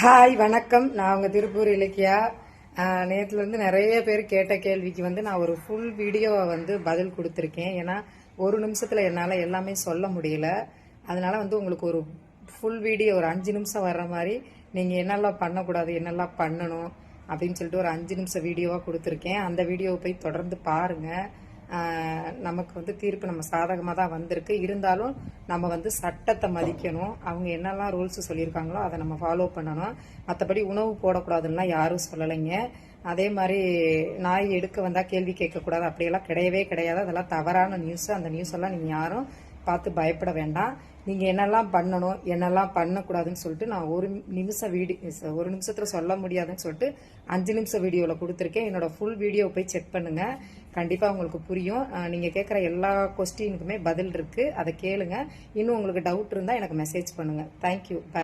Hi வணக்கம். நான் உங்கள் திருப்பூர் இலக்கியா. நேற்றுலேருந்து நிறைய பேர் கேட்ட கேள்விக்கு வந்து நான் ஒரு ஃபுல் வீடியோவை வந்து பதில் கொடுத்துருக்கேன். ஏன்னா ஒரு நிமிஷத்தில் என்னால் எல்லாமே சொல்ல முடியல. அதனால் வந்து உங்களுக்கு ஒரு ஃபுல் வீடியோ ஒரு அஞ்சு நிமிஷம் வர்ற மாதிரி நீங்கள் என்னெல்லாம் பண்ணக்கூடாது என்னெல்லாம் பண்ணணும் அப்படின்னு சொல்லிட்டு ஒரு அஞ்சு நிமிஷம் வீடியோவாக கொடுத்துருக்கேன். அந்த வீடியோவை போய் தொடர்ந்து பாருங்கள் நமக்கு வந்து தீர்ப்பு நம்ம சாதகமாக தான் வந்திருக்கு. இருந்தாலும் நம்ம வந்து சட்டத்தை மதிக்கணும். அவங்க என்னெல்லாம் ரூல்ஸ் சொல்லியிருக்காங்களோ அதை நம்ம ஃபாலோ பண்ணணும். மற்றபடி உணவு போடக்கூடாதுன்னா யாரும் சொல்லலைங்க. அதே மாதிரி நாய் எடுக்க வந்தால் கேள்வி கேட்கக்கூடாது. அப்படியெல்லாம் கிடையவே கிடையாது. அதெல்லாம் தவறான நியூஸ் அந்த நியூஸ் எல்லாம் நீங்கள் யாரும் பார்த்து பயப்பட வேண்டாம். நீங்கள் என்னெல்லாம் பண்ணணும் என்னெல்லாம் பண்ணக்கூடாதுன்னு சொல்லிட்டு நான் ஒரு நிமிஷம் வீடியோ ஒரு நிமிஷத்தில் சொல்ல முடியாதுன்னு சொல்லிட்டு அஞ்சு நிமிஷம் வீடியோவில் கொடுத்துருக்கேன். என்னோட ஃபுல் வீடியோ போய் செக் பண்ணுங்கள் கண்டிப்பாக உங்களுக்கு புரியும். நீங்கள் கேட்குற எல்லா கொஸ்டினுக்குமே பதில் இருக்குது அதை கேளுங்க. இன்னும் உங்களுக்கு டவுட் இருந்தால் எனக்கு மெசேஜ் பண்ணுங்கள் தேங்க்யூ